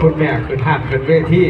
คุณแม่คือท่านเป็นเวที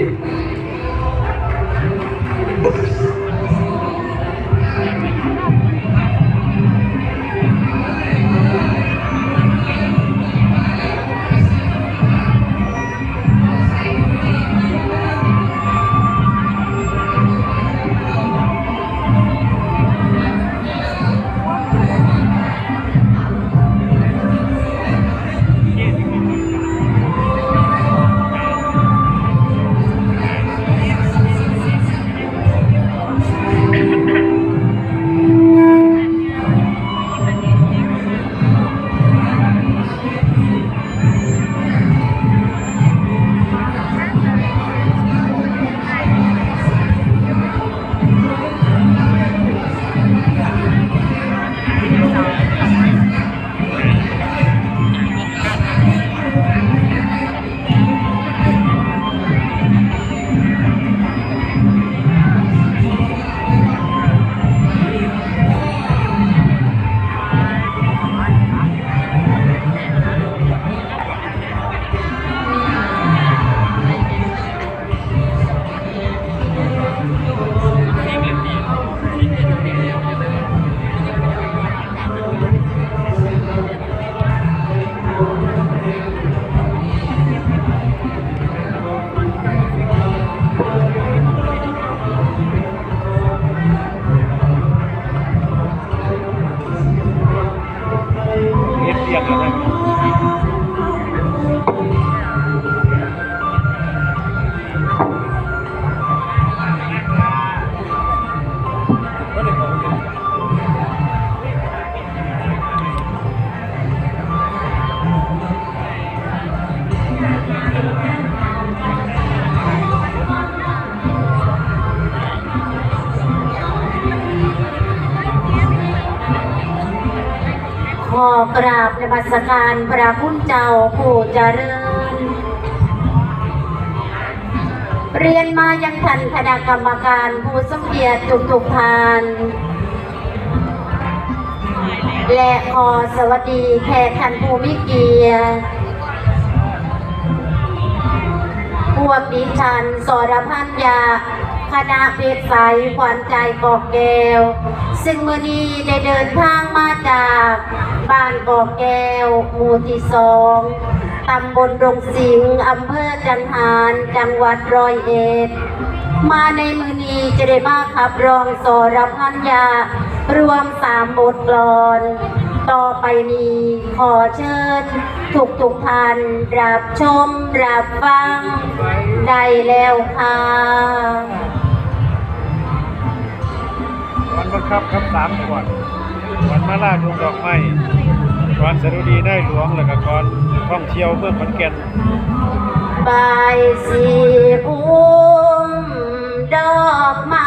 ขอกราบในบัสการพระคุณเจ้าผู้เจริญ เรียนมายังท่านคณะกรรมการผู้สมเกียรติทุกทุกทาน และขอสวัสดีแขกท่านผู้มีเกียรติพวกดิฉันสรพันยา คณะเพชรใสขวัญใจกอกแก้ว ซึ่งมื่อนี้ได้เดินทางมาจากบ้านกอกแก้ว หมู่ที่สองตำบลดงสิงห์อำเภอจันหารจังหวัดร้อยเอ็ด มาในมือนี้จะได้มาขับรองสรพันยา รวมสามบทกลอน ต่อไปนี้ขอเชิญทุกทุกท่านรับชม รับฟัง ได้แล้วค่ะ บังคับคำสามก่อนวันมาล่าดวงดอกไม้ก่อนสรุดีได้หลวงแล้วก็ก่อนท่องเที่ยวเมืองขอนแก่นบายสีอุ้มดอกไม้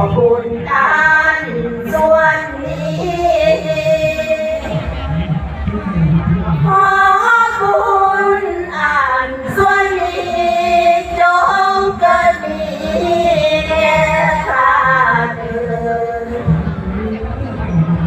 i'm going to boy,